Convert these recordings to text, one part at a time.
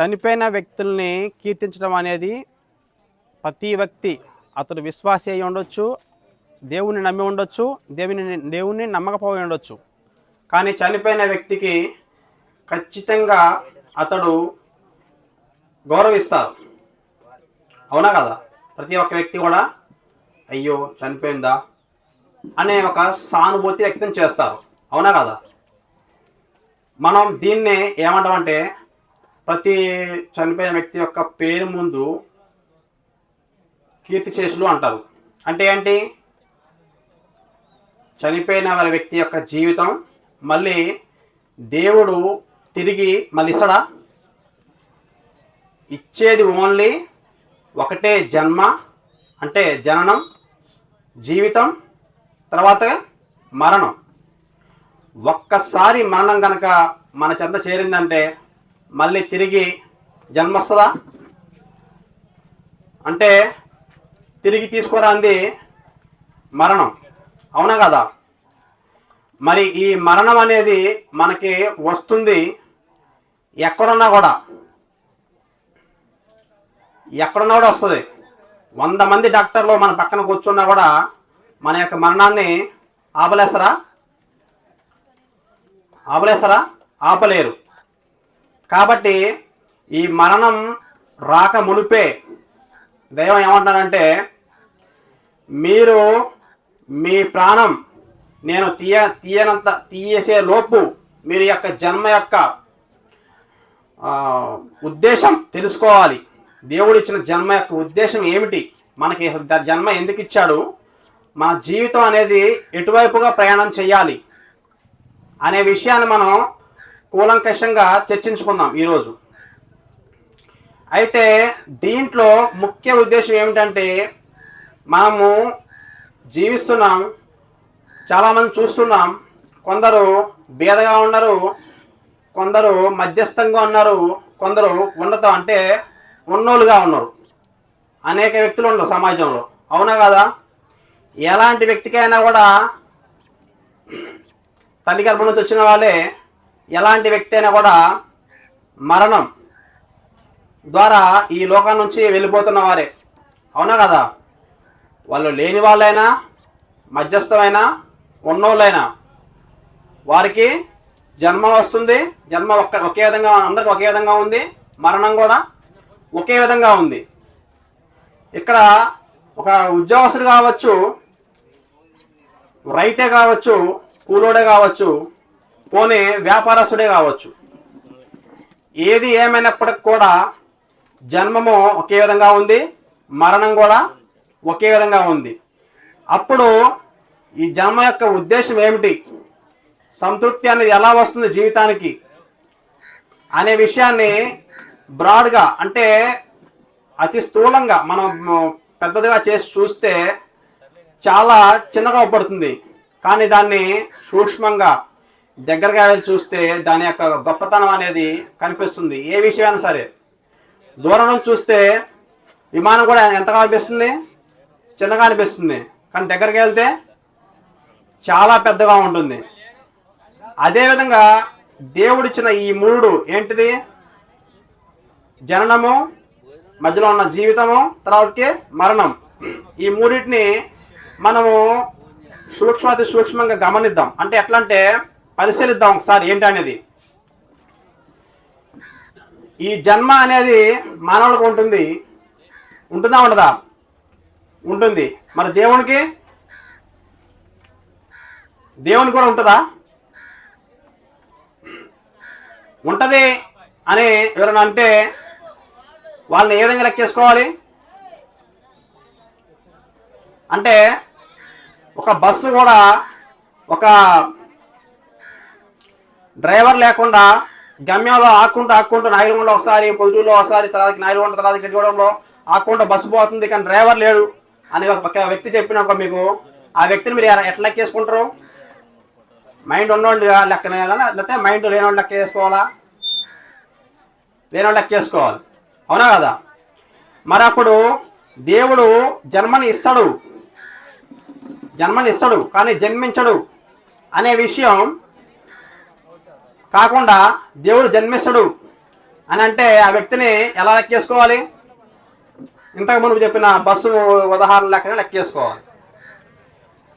చనిపోయిన వ్యక్తుల్ని కీర్తించడం అనేది ప్రతి వ్యక్తి అతడు విశ్వాసి అయి ఉండొచ్చు దేవుని నమ్మి ఉండొచ్చు దేవుని దేవుని నమ్మకపోయి ఉండొచ్చు. కానీ చనిపోయిన వ్యక్తికి ఖచ్చితంగా అతడు గౌరవిస్తారు. అవునా కదా? ప్రతి ఒక్క వ్యక్తి కూడా అయ్యో చనిపోయిందా? అనే ఒక సానుభూతి వ్యక్తం చేస్తారు. అవునా కదా? మనం దీన్నే ఏమంటామంటే ప్రతి చనిపోయిన వ్యక్తి యొక్క పేరు ముందు కీర్తి చేసులు అంటారు. అంటే ఏంటి? చనిపోయిన వారి వ్యక్తి యొక్క జీవితం మళ్ళీ దేవుడు తిరిగి మళ్ళీ ఇస్తాడా? ఇచ్చేది ఓన్లీ ఒకటే జన్మ అంటే జననం జీవితం తర్వాత మరణం. ఒక్కసారి మరణం కనుక మన చెంత చేరిందంటే మళ్ళీ తిరిగి జన్మస్తుందా? అంటే తిరిగి తీసుకురాంది మరణం. అవునా కదా? మరి ఈ మరణం అనేది మనకి వస్తుంది ఎక్కడున్నా కూడా. ఎక్కడున్నా కూడా వస్తుంది. వంద మంది డాక్టర్లు మన పక్కన కూర్చున్నా కూడా మన యొక్క మరణాన్ని ఆపలేసరా ఆపలేసరా ఆపలేరు. కాబట్టి ఈ మరణం రాక మునిపే దైవం ఏమంటారంటే మీరు మీ ప్రాణం నేను తీయ తీయనంత తీయసే లోపు మీరు యొక్క జన్మ యొక్క ఉద్దేశం తెలుసుకోవాలి. దేవుడు ఇచ్చిన జన్మ యొక్క ఉద్దేశం ఏమిటి? మనకి జన్మ ఎందుకు ఇచ్చాడు? మన జీవితం అనేది ఎటువైపుగా ప్రయాణం చేయాలి? అనే విషయాన్ని మనం కూలంకషంగా చర్చించుకుందాం ఈరోజు. అయితే దీంట్లో ముఖ్య ఉద్దేశం ఏమిటంటే మనము జీవిస్తున్నాం చాలామంది చూస్తున్నాం కొందరు బీదగా ఉన్నారు కొందరు మధ్యస్థంగా ఉన్నారు కొందరు ఉన్నత అంటే ఉన్నోళ్ళుగా ఉన్నారు. అనేక వ్యక్తులు ఉన్నారు సమాజంలో. అవునా కదా? ఎలాంటి వ్యక్తికైనా కూడా తల్లి గర్భం నుంచి వచ్చిన వాళ్ళే ఎలాంటి వ్యక్తి అయినా కూడా మరణం ద్వారా ఈ లోకం నుంచి వెళ్ళిపోతున్న వారే. అవునా కదా? వాళ్ళు లేని వాళ్ళైనా మధ్యస్థమైనా ఉన్నోళ్ళైనా వారికి జన్మ వస్తుంది. జన్మ ఒక్క ఒకే విధంగా అందరికి ఒకే విధంగా ఉంది. మరణం కూడా ఒకే విధంగా ఉంది. ఇక్కడ ఒక ఉద్యోగస్తుడు కావచ్చు రైతే కావచ్చు కూలోడే కావచ్చు పోనీ వ్యాపారస్తుడే కావచ్చు. ఏది ఏమైనప్పటికి కూడా జన్మము ఒకే విధంగా ఉంది మరణం కూడా ఒకే విధంగా ఉంది. అప్పుడు ఈ జన్మ యొక్క ఉద్దేశం ఏమిటి? సంతృప్తి అనేది ఎలా వస్తుంది జీవితానికి? అనే విషయాన్ని బ్రాడ్గా అంటే అతి స్థూలంగా మనం పెద్దదిగా చేసి చూస్తే చాలా చిన్నగా పడుతుంది కానీ దాన్ని సూక్ష్మంగా దగ్గరగా వెళ్ళి చూస్తే దాని యొక్క గొప్పతనం అనేది కనిపిస్తుంది. ఏ విషయమైనా సరే. దూరం నుంచి చూస్తే విమానం కూడా ఎంతగా అనిపిస్తుంది? చిన్నగా అనిపిస్తుంది. కానీ దగ్గరికి వెళ్తే చాలా పెద్దగా ఉంటుంది. అదేవిధంగా దేవుడిచ్చిన ఈ మూడు ఏంటిది? జననము మధ్యలో ఉన్న జీవితము తర్వాతకి మరణం. ఈ మూడింటిని మనము సూక్ష్మాతి సూక్ష్మంగా గమనిద్దాం. అంటే ఎట్లా అంటే పరిశీలిద్దాం ఒకసారి ఏంటి అనేది. ఈ జన్మ అనేది మానవులకు ఉంటుంది. ఉంటుందా ఉండదా? ఉంటుంది. మరి దేవునికి? దేవునికి కూడా ఉంటుందా? ఉంటది అని ఎవరైనా అంటే వాళ్ళని ఏ విధంగా లెక్కేసుకోవాలి అంటే ఒక బస్సు కూడా ఒక డ్రైవర్ లేకుండా గమ్యంలో ఆక్కుంటూ ఆక్కుంటూ నాయుడుగుండ ఒకసారి పొద్దులో ఒకసారి తర్వాత నాయుడుగుండ తర్వాత గడ్డిగూడెంలో ఆక్కుంటూ బస్సు పోతుంది కానీ డ్రైవర్ లేడు అని ఒక వ్యక్తి చెప్పినాక మీకు ఆ వ్యక్తిని మీరు ఎట్లా- లెక్కేసుకుంటారు? మైండ్ ఉన్నోళ్ళు లెక్క లేకపోతే మైండ్ లేనోళ్ళు లెక్క వేసుకోవాలా లేనోళ్ళు లెక్క వేసుకోవాలి అవునా కదా? మరి అప్పుడు దేవుడు జన్మని ఇస్తాడు. జన్మని ఇస్తాడు కానీ జన్మించడు అనే విషయం కాకుండా దేవుడు జన్మిస్తాడు అని అంటే ఆ వ్యక్తిని ఎలా లెక్కేసుకోవాలి? ఇంతకు మునుపు చెప్పిన బస్సు ఉదాహరణ లెక్కనే లెక్కేసుకోవాలి.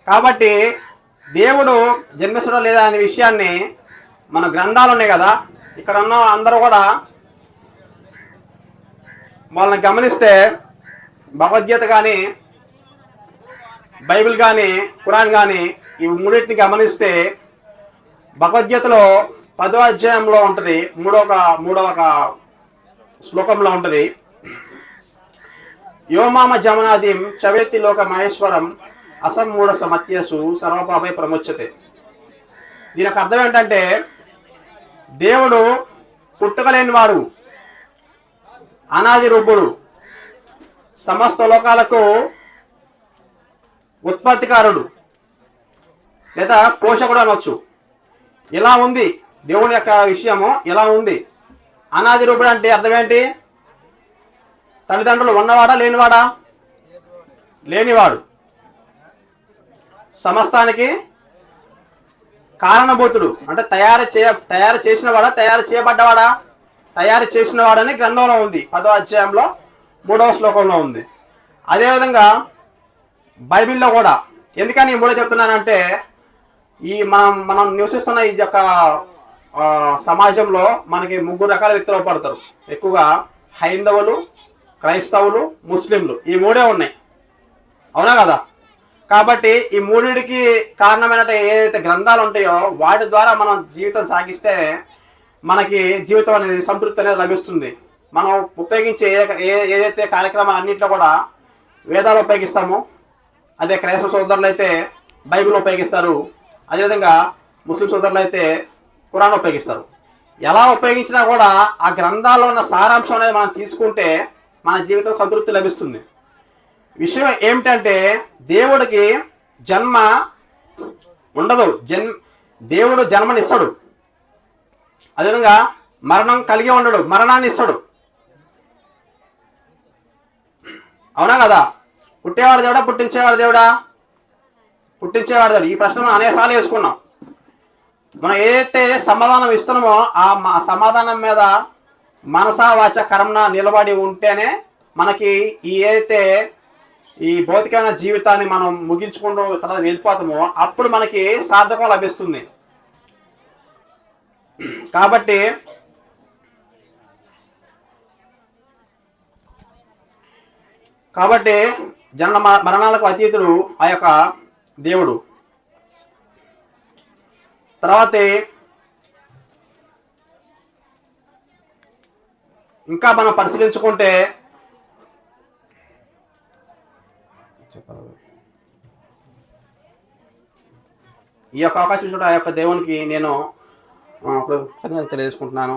కాబట్టి దేవుడు జన్మిస్తుడు లేదా అనే విషయాన్ని మన గ్రంథాలు ఉన్నాయి కదా ఇక్కడ ఉన్న అందరూ కూడా వాళ్ళని గమనిస్తే భగవద్గీత కానీ బైబిల్ కానీ కురాన్ కానీ ఈ మూడింటిని గమనిస్తే భగవద్గీతలో పదో అధ్యాయంలో ఉంటుంది మూడవ మూడవ ఒక శ్లోకంలో ఉంటుంది. యోమామ జమనాదిం చవేతి లోక మహేశ్వరం అసమ్మూఢ సమత్యసు సర్వపాపై ప్రముచ్యతే. దీని యొక్క అర్థం ఏంటంటే దేవుడు పుట్టుకలేని వాడు అనాది రూపుడు సమస్త లోకాలకు ఉత్పత్తికారుడు లేదా పోషకుడు అనొచ్చు. ఇలా ఉంది? దేవుని యొక్క విషయము ఇలా ఉంది? అనాది రూపుడు అంటే అర్థం ఏంటి? తల్లిదండ్రులు ఉన్నవాడా లేనివాడా? లేనివాడు. సమస్తానికి కారణభూతుడు. అంటే తయారు చేయ తయారు చేసినవాడా తయారు చేయబడ్డవాడా? తయారు చేసినవాడని గ్రంథంలో ఉంది. పదో అధ్యాయంలో మూడవ శ్లోకంలో ఉంది. అదేవిధంగా బైబిల్లో కూడా. ఎందుకని ఈ మూడో చెప్తున్నానంటే ఈ మనం మనం నివసిస్తున్న ఈ యొక్క సమాజంలో మనకి ముగ్గురు రకాల వ్యక్తులు పడతారు ఎక్కువగా హైందవులు క్రైస్తవులు ముస్లింలు. ఈ మూడే ఉన్నాయి. అవునా కదా? కాబట్టి ఈ మూడిటికి కారణమైన ఏదైతే గ్రంథాలు ఉంటాయో వాటి ద్వారా మనం జీవితం సాగిస్తే మనకి జీవితం అనేది సంతృప్తి అనేది లభిస్తుంది. మనం ఉపయోగించే ఏ- ఏ- ఏదైతే కార్యక్రమాలు అన్నింటిలో కూడా వేదాలు ఉపయోగిస్తామో అదే క్రైస్తవ సోదరులు అయితే బైబిల్ ఉపయోగిస్తారు. అదేవిధంగా ముస్లిం సోదరులు అయితే ఖురాన్ ఉపయోగిస్తారు. ఎలా ఉపయోగించినా కూడా ఆ గ్రంథాల్లో ఉన్న సారాంశం అనేది మనం తీసుకుంటే మన జీవితం సంతృప్తి లభిస్తుంది. విషయం ఏమిటంటే దేవుడికి జన్మ ఉండదు. జన్ దేవుడు జన్మనిస్తాడు. అదేవిధంగా మరణం కలిగి ఉండడు. మరణాన్ని ఇస్తాడు. అవునా కదా? పుట్టేవాడు దేవుడా పుట్టించేవాడు దేవుడా? పుట్టించేవాడు దేవుడు? ఈ ప్రశ్న మనం అనేకసార్లు వేసుకున్నాం. మనం ఏదైతే సమాధానం ఇస్తున్నామో ఆ మా సమాధానం మీద మనసా వాచ కర్మణ నిలబడి ఉంటేనే మనకి ఈ ఏదైతే ఈ భౌతికమైన జీవితాన్ని మనం ముగించుకుంటూ తర్వాత వెళ్ళిపోతామో అప్పుడు మనకి సార్థకం లభిస్తుంది. కాబట్టి కాబట్టి జన్మ మ- మరణాలకు అతీతుడు ఆ యొక్క దేవుడు. తర్వాత ఇంకా మనం పరిశీలించుకుంటే ఈ యొక్క అవకాశం చూడ ఆ యొక్క దేవునికి నేను ఆ, తెలియజేసుకుంటున్నాను.